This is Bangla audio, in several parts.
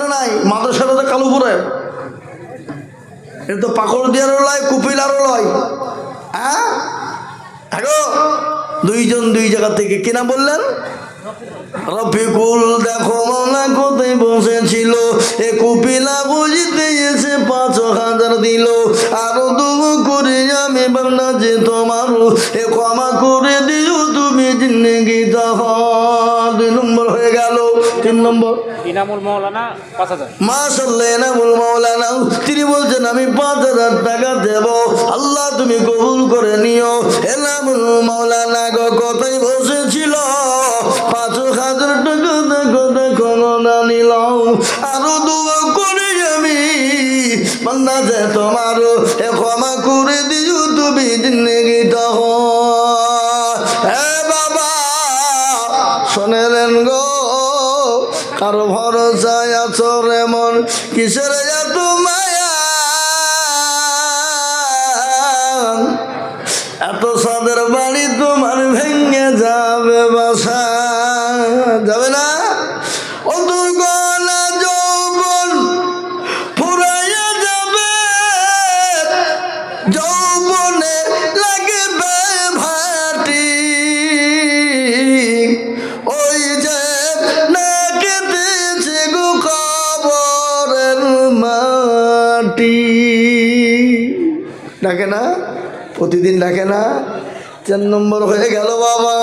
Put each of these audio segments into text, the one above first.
না নাই, মাদ্রাসাটা তো কালুপুরে এটা তো পাকড় দিয়ারও লয়, কুপিলারও লয়। হ্যাঁ? দুইজন দুই জায়গা থেকে কিনা বললেন? রফিকুল, দেখো মাওলা কোথায় বসেছিল। এ কুপিলা বুঝতে এসে পাঁচ হাজার দিল। আরও দু করে আমি যে তোমার। এ ক্ষমা করে দিও, তুমি জিন্দগি দুই নম্বর হয়ে গেল, তিন নম্বর। তিনি বলছেন, আমি পাঁচ হাজার টাকা দেব। আল্লাহ, তুমি কবুল করে নিও। এনামুল মৌলানা গো, কোথায় বসেছিল, পাঁচ হাজার টাকা দেখো দেখো না নিলাম। আরও দু করে আমি। বান্দা যে তোমার কিসের ডাকে না? প্রতিদিন ডাকে না? চার নম্বর হয়ে গেল বাবা।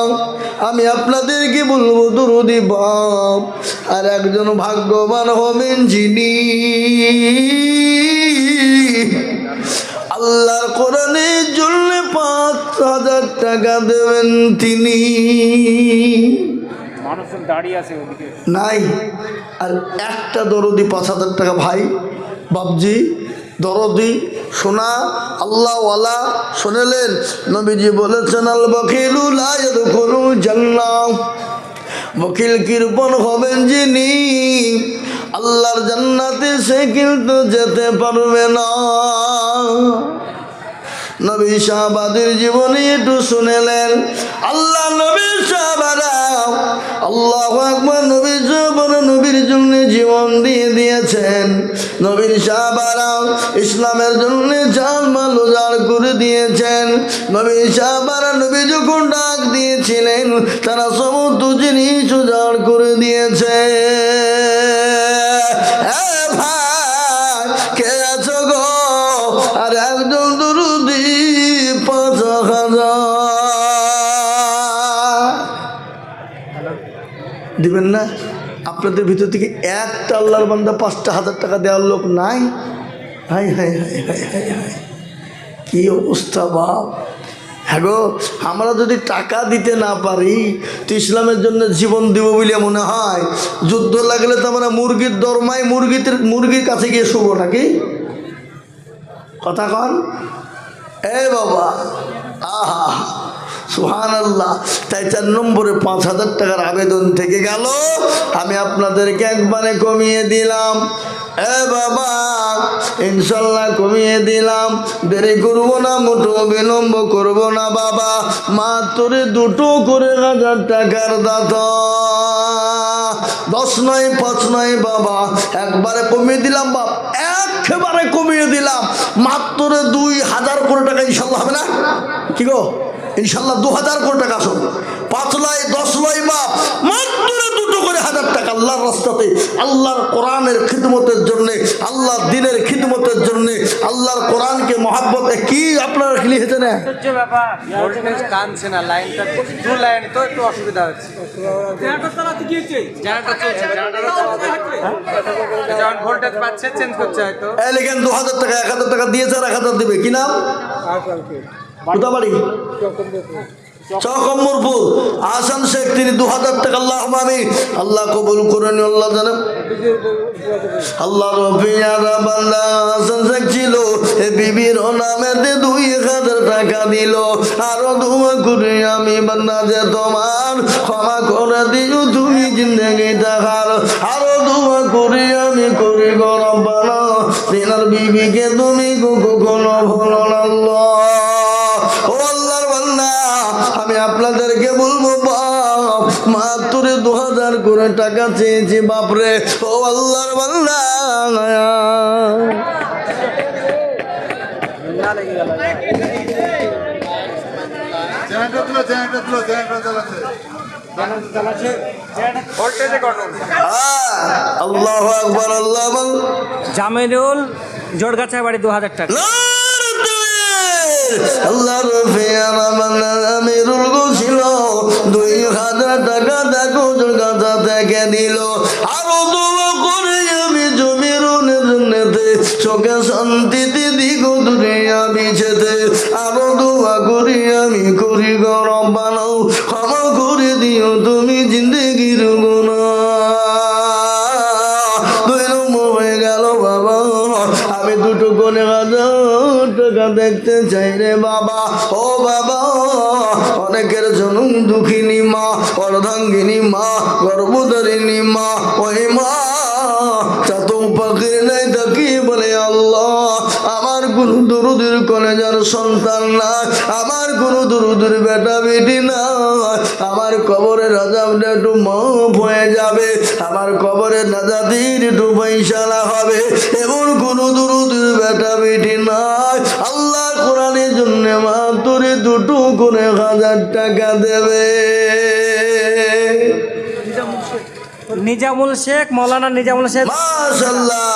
আমি আপনাদেরকে বলব দুরুদি বাপ আর একজন ভাগ্যবান হবেন যিনি আল্লাহর কোরআনের জন্য পাঁচ হাজার টাকা দেবেন তিনি। আছে নাই আর একটা দরদি পাঁচ হাজার টাকা ভাই বাবজি দরদি সোনা আল্লাহওয়ালা শুনেলেন। নবীজি বলেছেন আল বকিলু লাইদুল জান্নাহ। বকিল কৃপণ হবেন যিনি, আল্লাহর জান্নাতে সে কিন্তু যেতে পারবে না। নবী শাহবাদের জীবনে একটু শুনেলেন। আল্লাহ নবী আল্লাহ আকবর নবী জীবন নবীর জন্য জীবন দিয়ে দিয়েছেন। নবীর শাহবারা ইসলামের জন্য জাল মাল উজাড় করে দিয়েছেন। নবী শাহবারা নবী যখন ডাক দিয়েছিলেন, তারা সমস্ত জিনিস উজাড় করে দিয়েছে। ভাই, কে আছো গো? আর একজন দুরুদি, পাঁচ হাজার দিবেন না? আপনাদের ভিতর থেকে একটা আল্লাহর বান্দা পাঁচটা হাজার টাকা দেওয়ার লোক নাই? Hi hi hi hi hi hi. কি অবস্থা বাপ? হ্যাঁ আমরা যদি টাকা দিতে না পারি, তো ইসলামের জন্য জীবন দিব বলে মনে হয়। যুদ্ধ লাগলে তো আমরা মুরগির দরমায় মুরগিতে মুরগির কাছে গিয়ে শুভ নাকি? কথা কন। এ বাবা, আহা। সুহান আল্লাহ তাই চার নম্বরে পাঁচ হাজার টাকার আবেদন থেকে গেল। আমি আপনাদেরকে একবারে কমিয়ে দিলাম। এ বাবা, ইনশাল্লাহ কমিয়ে দিলাম। দেরি করব না, মোটো বিলম্ব করব না বাবা। মাত্র দুটো করে হাজার টাকার দাতা। দশ নয়, পাঁচ নয় বাবা, একবারে কমিয়ে দিলাম বাপ, একেবারে কমিয়ে দিলাম। মাত্র দুই হাজার করে টাকা ইনশাল্লাহ হবে না? কি গো? ইনশাল্লাহ দু হাজার করে টাকা আসুন পাঁচ লয় দশ লয় বাপ মাত্র দুটো করে হাজার টাকা আল্লাহর রাস্তাতে আল্লাহর কোরআনের খিদমতের জন্যে আল্লাহর দিনের খিদমতের জন্যে আল্লাহর কোরআনকে মহাব্বত কি আপনারা লিখেছেন? না ব্যাপার। না লাইনটা দু লাইন তো একটু অসুবিধা হচ্ছে। এই লেখেন দু হাজার টাকা এক হাজার টাকা দিয়েছে আর এক হাজার দেবে। কি নাম? কোথাবাড়ি? চকম্বরপুর। আসান শেখ, তিনি দু হাজার টাকা আল্লাহ আমি আল্লাহ কবুল আল্লাহ জানেন আল্লাহ রবিয়ারা বান্দা শেখ ছিল, এ বিবির দুই হাজার টাকা দিল। আরও করে আমি যে তোমার ক্ষমা করে দিও, তুমি জিন্দগি দেখার। আরও করে আমি করি গরম বিবিকে তুমি দু হাজার করে টাকা চেয়েছি বাপরে। ও আল্লাহর বান্দা। আল্লাহ আকবর আল্লাহ বল জামিরুল জোড়গাছা বাড়ি দু হাজার টাকা আল্লাহ রফি আমার আমিরুল ছিল দুই হাজার টাকা দেখো দিল আরও দোয়া আমি জমিরুনের জন্যতে চোখে শান্তিতে দিগ দুনিয়া আমি করি গরম বানাও ক্ষমা করে দিও তুমি জিন্দগির গুণা বাবা, আমি দুটো কোনে হাজার টাকা দেখতে চাই রে বাবা। ও বাবা, অনেকের জনম দুঃখিনী মা, অর্ধাঙ্গিনী মা, গর্ভধারিণী মা ওই মা চাতু পাখি নাই তাকি বলে আল্লাহ কোন দুরুদের কলেজার সন্তান না। আমার কোনো দুরুদুর বেটা বেটি না। আমার কবরের রাজাবটা একটু মাফ হয়ে যাবে। আমার কবরের নাজাদির একটু পয়সালা হবে। এমন কোনো দুরুদুর বেটা বেটি নাই আল্লাহ কোরআনের জন্য মা তোরে দুটো করে হাজার টাকা দেবে। নিজামুল শেখ মৌলানা নিজামুল শেখ। মাশাল্লাহ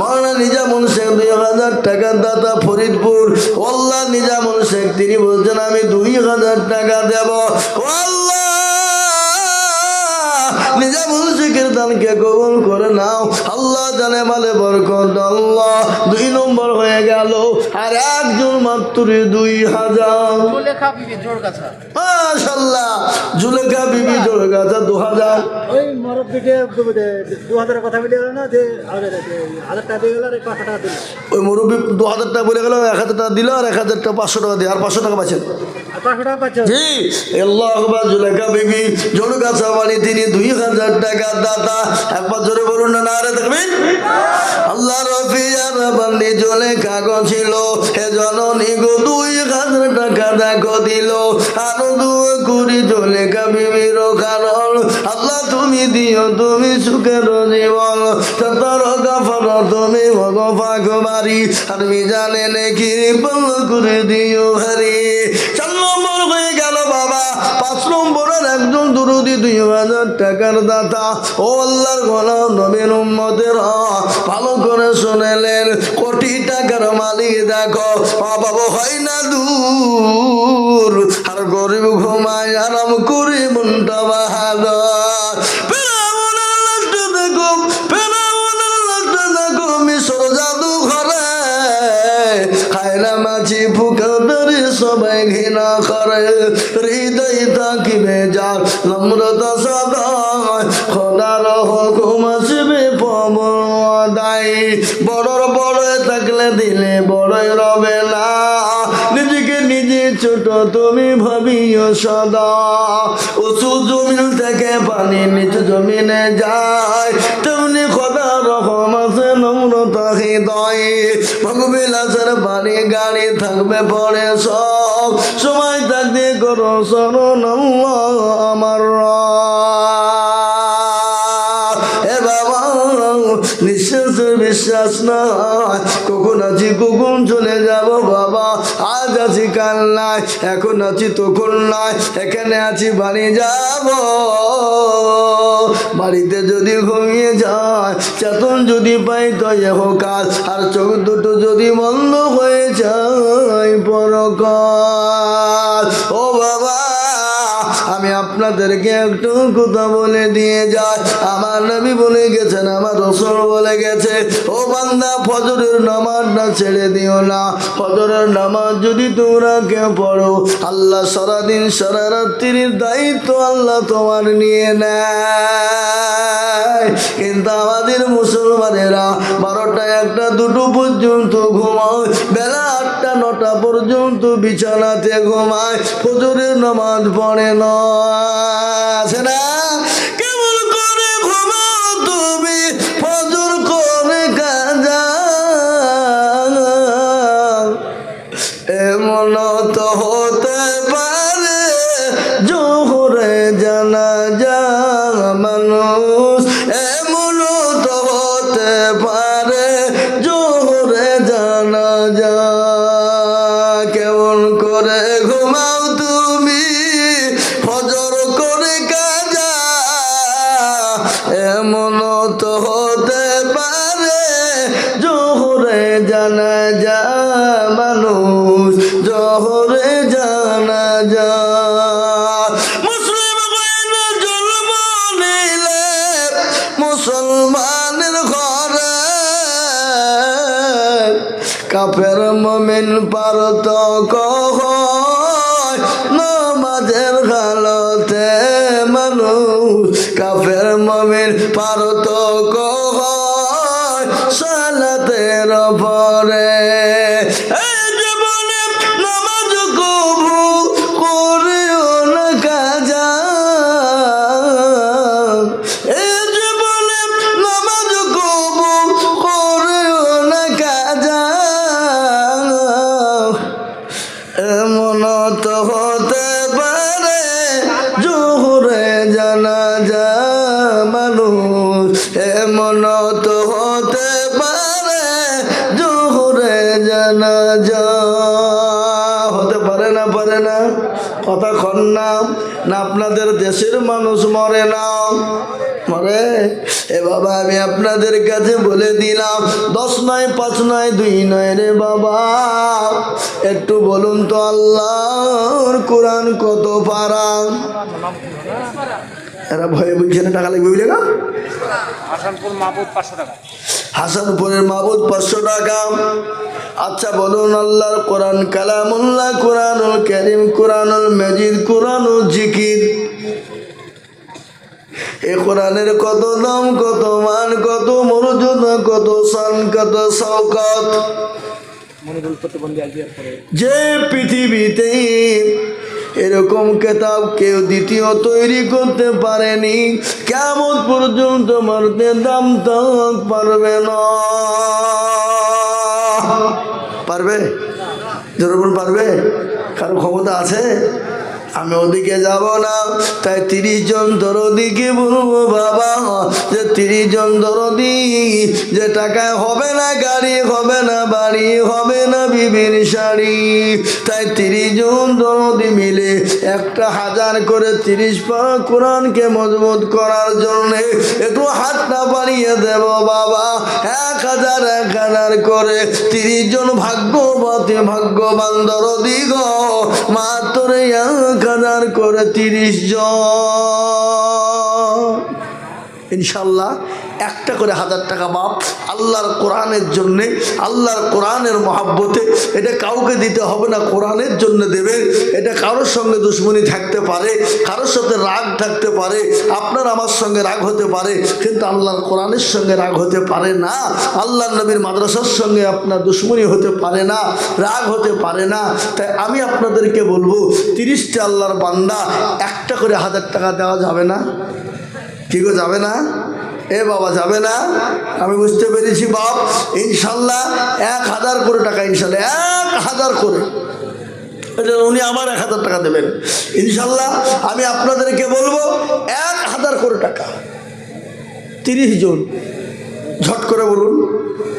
মৌলানা নিজামুল শেখ দুই হাজার টাকার দাতা ফরিদপুর। আল্লাহ নিজামুল শেখ তিনি বলছেন আমি দুই হাজার টাকা দেব। আল্লাহ নিজামুল শেখের দানকে কবুল করে নাও। আল্লাহ জানে মালে বরকত আল্লাহ দুই নম্বর হয়ে গেল। আর একজন মাত্র দুই হাজার। মাশাল্লাহ জুলেখা বিবি গাছা দু হাজার ওই মরব্বিকে দু হাজারের কথা বলে গেল না যে হাজার টাকা দিয়ে গেল আর পাঁচশো টাকা দিল। ওই মুরব্বী দু হাজার টাকা বলে গেল এক হাজার টাকা দিল আর এক হাজার টাকা পাঁচশো টাকা দিয়ে। আর পাঁচশো টাকা পাচ্ছেন? আর জি। আল্লাহ আকবার জুলেখা বিবি বাড়ি তিনি দুই হাজার টাকা দাতা একবার জোরে বলুন না না রে দেখবেন আল্লাহ রফি আর বান্দি জুলেখা গো ছিল। হে জননী গো দুই দেখো দিল আরও দু কুড়ি জুলেখা কাবিবির কারণ আল্লাহ, তুমি দিও, তুমি সুখের জীবন। সতর গাফর, তুমি ভগবা বাড়ি আর জানে নাকি বল করে দিও হারি। নম্বরের একজন দুরুদি দুই হাজার টাকার দাতা। ও আল্লাহর গোলাম নবীন উম্মতের, ভালো করে শুনেলেন কোটি টাকার মালিক দেখো বাবা হয় না দূর। আর গরিব ঘুমায় আরাম করে মনটা বাহাদুর ফেরাউনের লাশটা দেখো নম্রতা সদায়, খোদার হুকুম আসবে পবদাই বড়র বড় থাকলে দিলে বড়ই রবে না। নিজেকে নিজে ছোট, তুমি ভাবিও সদা। উঁচু জমিন থেকে পানি নিচু জমিনে যায়। তেমনি খোদা রকম আছে নম্রতা হৃদয়। ভগবিলাসের বাড়ি গাড়ি থাকবে পরে সব। সময় থাকতে করো, শরণ আমার। এ বাবা নিঃশ্বাসের বিশ্বাস না কখন আছি, কখন চলে যাব বাবা? আজ আছি কাল নাই এখন আছি তখন নাই এখানে আছি, বাড়ি যাব। বাড়িতে যদি ঘুমিয়ে যায়, চেতন যদি পাই তো এহ কাজ আর চোখ দুটো যদি বন্ধ যায় পরকাল। ও বাবা আমি আপনাদেরকে একটু কথা বলে দিয়ে যাই। আমার নবী বলে গেছেন, আমার রসুল বলে গেছে, ও বান্দা, ফজরের নামাজটা ছেড়ে দিও না। ফজরের নামাজ যদি তোমরা কেউ পড়ো, আল্লাহ সারাদিন, সারা রাত্রির দায়িত্ব আল্লাহ তোমার নিয়ে নেয়। কিন্তু আমাদের মুসলমানেরা বারোটা একটা, দুটো পর্যন্ত ঘুমাও বেলা নটা পর্যন্ত বিছানাতে ঘুমায়। ফজরের নামাজ পড়ে না? মমিন পারত কহ নমাজের গালতে মানুষ কাফের মমিন পারত কহ সালাতের পরে কথা না না আপনাদের দেশের মানুষ মরে না। মরে? এ বাবা, আমি আপনাদের কাছে বলে দিলাম, দশ নয়, পাঁচ নয়, দুই নয় রে বাবা। একটু বলুন তো আল্লাহর কোরআন কত পারা? এরা ভয়ে বলছে না, টাকা লাগবে বুঝলে না? আসানপুর মাহবুব পাঁচশো টাকা। হাসানপুরের মাহবুদ পাঁচশো টাকা। আচ্ছা বলুন আল্লাহর কোরআন কালামুল্লাহ কোরআনুল করিম কোরআনুল মজিদ কোরআনুল জিকির। এ কোরআনের কত দাম কত মান কত মর্যাদা কত সান কত শওকত। যে পৃথিবীতে এরকম কেতাব কেউ দ্বিতীয় তৈরি করতে পারেনি। কেমন পর্যন্ত মারতে দাম তাক পারবে না। পারবে? যখন পারবে? কারও ক্ষমতা আছে? আমি ওদিকে যাব না, তাই তিরিশ জন দরদিকে বলব বাবা? যে তিরিশ জন দরদি, যে টাকায় হবে না গাড়ি, হবে না বাড়ি, হবে না বিবির শাড়ি, তাই তিরিশ জন দরদি মিলে একটা হাজার করে তিরিশ পা কোরআনকে মজবুত করার জন্য একটু হাতটা বাড়িয়ে দেব বাবা। এক হাজার এক হাজার করে তিরিশ জন ভাগ্যবতী, ভাগ্যবান দরদি গো, মাত্র এক হাজার করে তিরিশ জন। ইনশাল্লাহ একটা করে হাজার টাকা বাপ আল্লাহর কোরআনের জন্যে, আল্লাহর কোরআনের মহাব্বতে। এটা কাউকে দিতে হবে না, কোরআনের জন্য দেবে। এটা কারোর সঙ্গে দুশ্মনী থাকতে পারে, কারোর সাথে রাগ থাকতে পারে। আপনার আমার সঙ্গে রাগ হতে পারে, কিন্তু আল্লাহর কোরআনের সঙ্গে রাগ হতে পারে না। আল্লাহ নবীর মাদ্রাসার সঙ্গে আপনার দুশ্মনী হতে পারে না, রাগ হতে পারে না। তাই আমি আপনাদেরকে বলব, তিরিশটা আল্লাহর বান্দা একটা করে হাজার টাকা দেওয়া যাবে না? কি গো, যাবে না? এ বাবা যাবে না? আমি বুঝতে পেরেছি বাপ। ইনশাল্লাহ এক হাজার করে টাকা, ইনশাল্লাহ এক হাজার করে। উনি আমার এক হাজার টাকা দেবেন। ইনশাল্লাহ আমি আপনাদেরকে বলব, এক হাজার করে টাকা। তিরিশ জন। ঝট করে বলুন,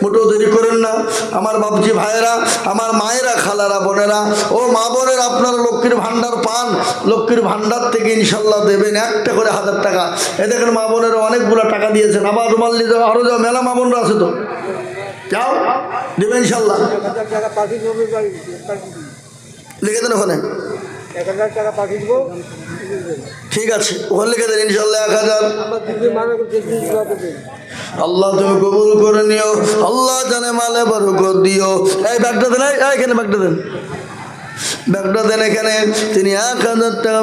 মোটেও দেরি করেন না। আমার বাবজি ভাইয়েরা, আমার মায়েরা, খালারা, বোনেরা, ও মা বোনের আপনারা লক্ষ্মীর ভাণ্ডার পান। লক্ষ্মীর ভাণ্ডার থেকে ইনশাল্লাহ দেবেন একটা করে হাজার টাকা। এ দেখেন মা বোনেরা অনেকগুলো টাকা দিয়েছেন। আবার রুমাল যাও আরও যাও, মেলা মা বোনরা আছে তো। যাও, দেবে ইনশাল্লাহ। লিখে দেন ওখানে। এক হাজার টাকা পাঠিয়ে দেবো। ঠিক আছে ওখানে লিখে দেন ইনশাল্লাহ এক হাজার। আল্লাহ তুমি কবুল করে নিও আল্লাহ জানে মালে বরকত দিও। এই ব্যাগটা দেন এখানে ব্যাগটা দেন। ব্যাগটা এখানে তিনি এক হাজার টাকা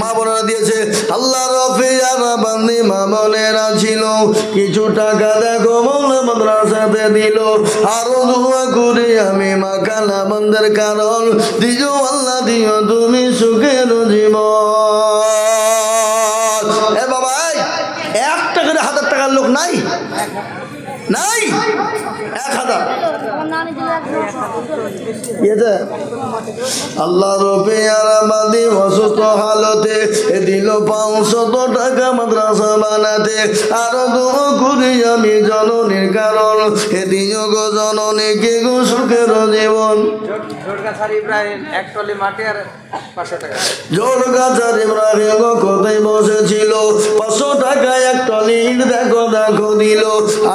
মা বোনেরা দিয়েছে। আল্লাহ রফি যারা বান্দি মা বোনেরা ছিল। কিছু টাকা দেখো মৌলা মাদ্রাসাতে দিল। আরও দোয়া করি আমি মা কালা কারণ। দিও আল্লাহ দিও তুমি সুখের জীবন। এ বাবা এই, একটা করে হাজার টাকার লোক নাই? নাই? এক হাজার। আল্লাহ রবিয়ার বাদি অসুস্থ হালতে দিল পাঁচশত টাকা মাদ্রাসা বানাতে। আরও দু করি আমি জননীর কারণ এ দিও গো জননীকে গো সুখের জীবন। টলি জোর গাছার ইব্রাহিম গো কোথায় বসেছিল? পাঁচশো টাকা এক টলির দেখো দেখো দিল।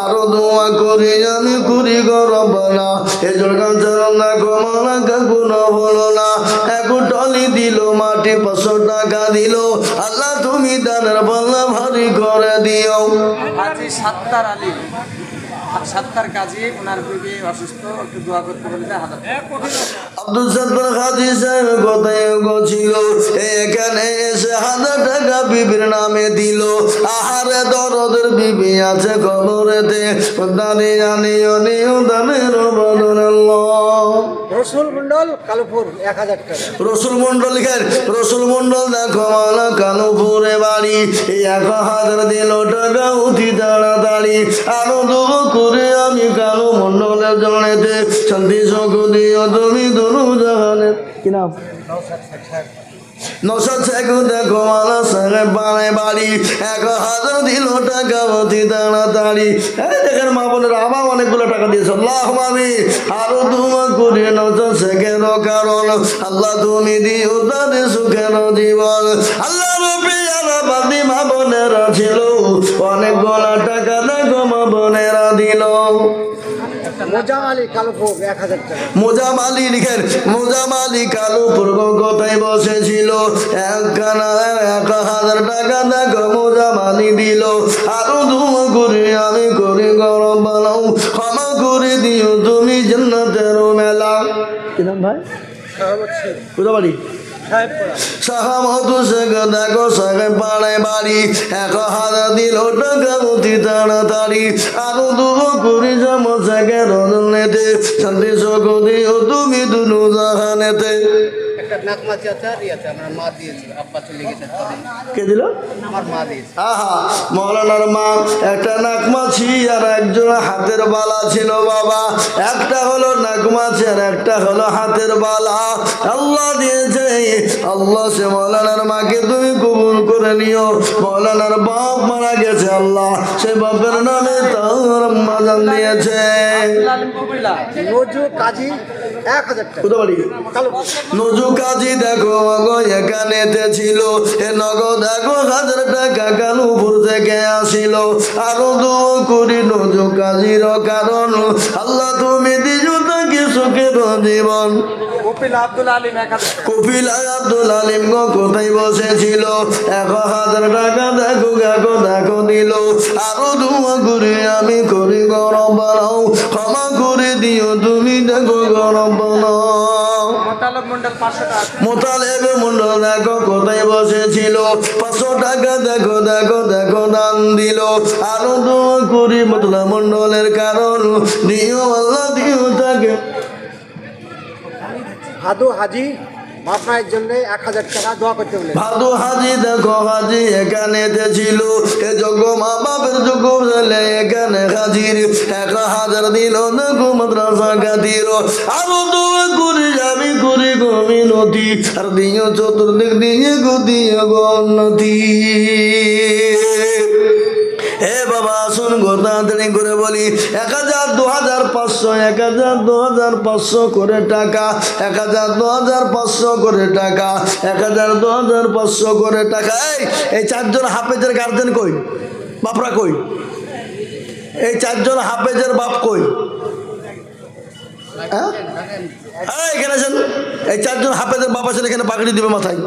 আরও দোয়া করি আমি করি গরব না এ জোর হলো না এক টলি দিল মাটি পাঁচশো টাকা দিল। আল্লাহ তুমি দানের পাল্লা ভারী করে দিও। হাজি সাত্তার আলী। সাত্তার কাজী ওনার বিবি অসুস্থ একটু দোয়া করতে বলতে হাজার আব্দুল সত্তর হাজি সাহেব কোথায় গছিল এখানে এসে হাজার টাকা বিবির নামে দিল। আহারে দরদের বিবি আছে কবরেতে। দানি জানি অনিও দানের বদন রসুল মন্ডল কালুপুর এক হাজার টাকা। রসুল মন্ডল লিখেন রসুল মন্ডল দেখো মালা কালুপুরে বাড়ি এই এক হাজার দিল টাকা উঠি তাড়াতাড়ি। আরও দুঃখ করে আমি কালু মন্ডলের জনেতে শান্তি সুখ দিও তুমি দুরু জাহানে। কি নাম? নশো থেকে দেখো মালা সঙ্গে বাড়ে বাড়ি এক হাজার দিল টাকা অতি তাড়াতাড়ি এই দেখেন মা বোনের আবার অনেকগুলো টাকা দিয়েছে আল্লাহ আমি আরও তোমা করি নশো সেকেন্ড কারণ আল্লাহ তুমি দিও তাদের সুখের জীবন আল্লাহ রবি আল্লাহ বাদি মা বোনেরা ছিল অনেকগুলো টাকা দেখো মা বোনেরা দিল মোজাম আলী কালুপুর এক হাজার টাকা। মোজাম আলী লিখেন মোজাম আলী কালো পূর্ব কোথায় বসেছিল? একখানা এক হাজার টাকা দেখো মোজাম আলী দিল। আরও ধুম করে আমি করি গরম বানাও ক্ষমা করে দিও তুমি জান্নাতের মেলা। কি নাম ভাই? কোথা বাড়ি সাহামত শেখ দেখো শেখ পাড়ে বাড়ি, এক হাজার দিল টাকা অতি তাড়াতাড়ি। আরও দুঃখ করি যাম শেখের রজনেতে শান্তি সকলে ও তুমি দুনু জাহানেতে। নাকমাছি আছে আর আছে আমার মা দিয়েছে আব্বা চলে গেছে কে দিল? আমার মা দিয়েছে। আহা মৌলানার মা একটা নাকমাছি আর একজন হাতের বালা ছিল বাবা। একটা হলো নাকমাছি আর একটা হলো হাতের বালা। আল্লাহ দিয়েছে আল্লাহ সে মৌলানার মাকে তুমি কবুল করে নিও। মৌলানার বাপ মারা গেছে আল্লাহ সে বাপের নামে তার মাজান দিয়েছে। কাজী এক নজু কাজী দেখো গো এখানেতে ছিল। এ নগদ দেখো হাজার টাকা কানুপুর থেকে আসিল। আরও দু করি নজু কাজীর কারণ। আল্লাহ তুমি দিজু তাকে সুখের জীবন। কপিল আব্দুল আলিম কপিল আব্দুল গো কোথায় বসেছিল? এক হাজার টাকা দেখো দেখো দেখো দিল আরও দুয়া করে আমি করি গরম বানাও। ক্ষমা করে দিও তুমি দেখো গরম বানাও। মোতালেব মন্ডল দেখো কোথায় বসেছিল? পাঁচশো টাকা দেখো দেখো দেখো দান দিল। আরও দোয়া করি মতলা মন্ডলের কারণ। দিও আল্লাহ দিও তাকে। ভাদু হাজি মাপনায়ের জন্য এক হাজার টাকা হাজি দেখো হাজি, এখানে ছিল, এ যোগ্য মা বাপের এক হাজার দিল দেখো মাদ্রাসা খাতির। আরও দোয়া করি আমি করি গো মিনতি। আর দিও চতুর্দিক দিয়ে গো, দিও হে বাবা, আসুন গো তাড়াতাড়ি করে বলি। এক হাজার দু হাজার পাঁচশো, এক হাজার দু হাজার পাঁচশো করে টাকা, এক হাজার দু হাজার পাঁচশো করে টাকা, এক হাজার দু হাজার পাঁচশো করে টাকা। এই এই চারজন হাফেজের গার্জেন কই? বাপরা কই? এই চারজন হাফেজের বাপ কই? হ্যাঁ? এখানে আছেন এই চারজন হাফেজের বাপ আছেন এখানে পাকড়ি দিবে মাথায়।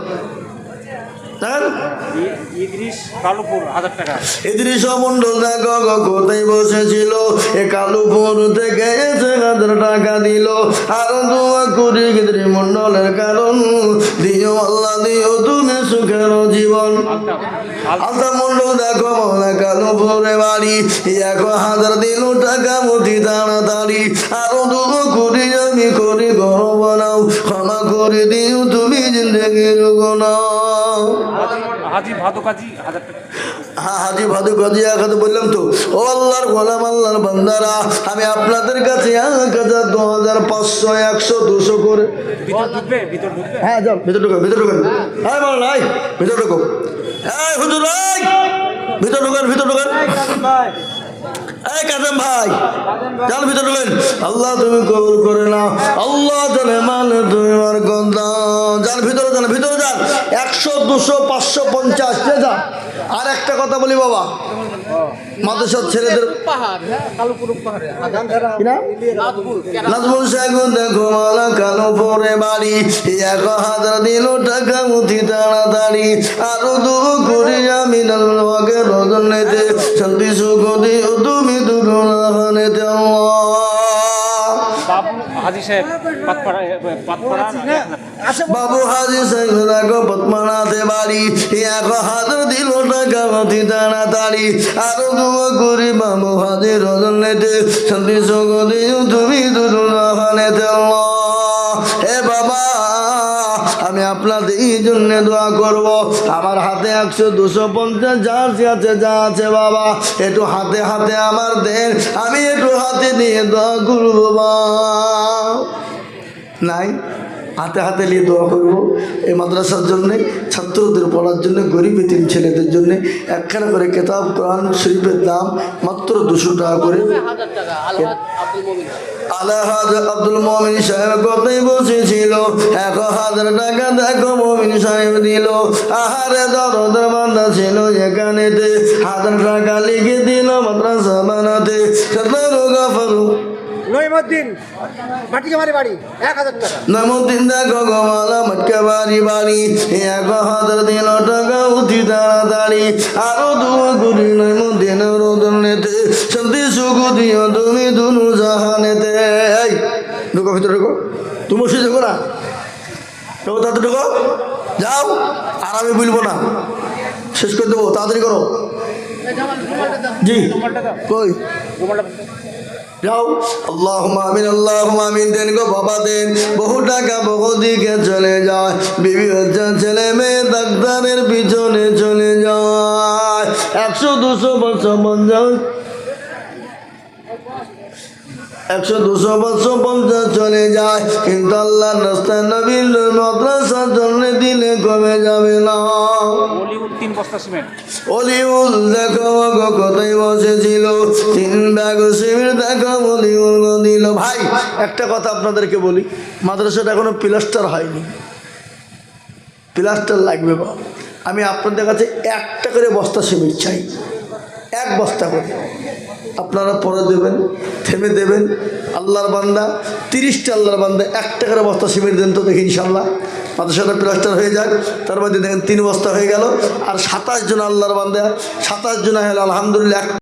ইদ্রিস মন্ডল দেখো কোথায় বসেছিল। এ কালুপুর থেকে এসে হাজার টাকা দিল আর দোয়া করি ইদ্রি মন্ডলের কারণ। দিও আল্লাহ দিও তুমি সুখের জীবন। আলতা মন্ডল দেখো মনে কালুপুরে বাড়ি। এক হাজার দিল টাকা মতি তাড়াতাড়ি। আরও দোয়া করি আমি করি গরম বানাও। ক্ষমা করে দিও তুমি জিন্দগির গোনাও হাজি ভাদু কাজী হাজার টাকা। হ্যাঁ হাজি ভাদু কাজী এক বললাম তো। ও আল্লাহর গোলাম আল্লাহর বান্দারা আমি আপনাদের কাছে এক হাজার দু হাজার পাঁচশো একশো দুশো করে হ্যাঁ যাও ভিতর ঢুকেন ভিতর ঢুকেন হ্যাঁ বল নাই ভিতর ঢুকো। এই হুজুর ভিতর ঢুকেন ভিতর ঢুকেন। এই কাজেম ভাই। যান ভিতর ঢুকেন। আল্লাহ তুমি কবুল করে নাও। আল্লাহ জানে মানে তুমি আমার গন্ধা যান ভিতরে যান ভিতরে যান। একশো, দুশো, পাঁচশো, পঞ্চাশ যে আর একটা কথা বলি বাবা। মাদ্রাসার ছেলেদের নাজমুল সাগুন দেখো মালা কালো পরে বাড়ি। এক হাজার দিল টাকা মুঠি তাড়াতাড়ি। আরও দু করি আমি নাজমুলকে রজন নেতে শান্তি সুখ দিও তুমি দুর্গানেতে বাবু হাজি সাহেব পাতপাড়া পাতপাড়া বাবু হাজি সাহেব, দেখো পদ্মনাথে বাড়ি। এক হাত দিল টাকা মুঠি তাড়াতাড়ি আরও দু করি বাবু হাজি রজন নেতে শান্তি দিও তুমি দুর্গানেতে হে আপনাদের এই জন্য দোয়া করব। আমার হাতে একশো দুশো পঞ্চাশ যা আছে যা আছে বাবা। একটু হাতে হাতে আমার দেন, আমি একটু হাতে নিয়ে দোয়া করব নাই, হাতে হাতে নিয়ে দোয়া করব। এই মাদ্রাসার জন্যে, ছাত্রদের পড়ার জন্য, গরিব তিন ছেলেদের জন্য একখানা করে কেতাব, কোরআন শরীফের দাম মাত্র দুশো টাকা করে। আলহাজ আব্দুল মমিন সাহেব কতই বসেছিল। এক হাজার টাকা দেখো মমিন সাহেব দিল। আহারে দরদের বান্ধা ছিল এখানেতে। হাজার টাকা লিখে দিল মাদ্রাসা বানাতে। সতেরো গাফারু নইমুদ্দিন মাটিকে মারি বাড়ি এক হাজার টাকা। নমদিন দেখো গোমালা মটকে বাড়ি বাড়ি। এক হাজার দিন টাকা উঠি তাড়াতাড়ি। আরও দু গুড়ি নমদিন রোদন। নেতে সুখ তুমি দুনু জাহানেতে। এই, ঢুকো ভিতরে ঢুকো। তুমি দেখো না। ঢুকো ঢুকো। যাও, আর আমি বলব না। শেষ করে দেবো, তাড়াতাড়ি করো। জি, কই? যাও। আল্লাহ আমিন আল্লাহ আমিন, দেন গো বাবা, দেন। বহু টাকা বহু দিকে চলে যায়। বিবি বাচ্চা ছেলে মেয়ে, ডাক্তারের পিছনে চলে যায়। একশো, দুশো বছর পঞ্চাশ। একশো দুশো বছর পঞ্চাশ চলে যায় কিন্তু আল্লাহ রাস্তায় নবীন মাদ্রাসার জন্য দিলে কমে যাবে না? বলিউড তিন বস্তা সিমেন্ট। অলিউল দেখো কোথায় বসেছিল? তিন ব্যাগ শিবির দেখো অলিউল দিল। ভাই একটা কথা আপনাদেরকে বলি মাদ্রাসাটা এখনও প্লাস্টার হয়নি। প্লাস্টার লাগবে বা আমি আপনাদের কাছে একটা করে বস্তা সিমেন্ট চাই। এক বস্তা করে। আপনারা পরে দেবেন, থেমে দেবেন। আল্লাহর বান্দা, তিরিশটা আল্লাহর বান্দা এক করে বস্তা সিমেন্ট দেন তো দেখি ইনশাল্লাহ। মাদ্রাসাটা প্লাস্টার হয়ে যাক তার মধ্যে দেখেন তিন বস্তা হয়ে গেল। আর সাতাশ জন আল্লাহর বান্দা, সাতাশ জন আলহামদুলিল্লাহ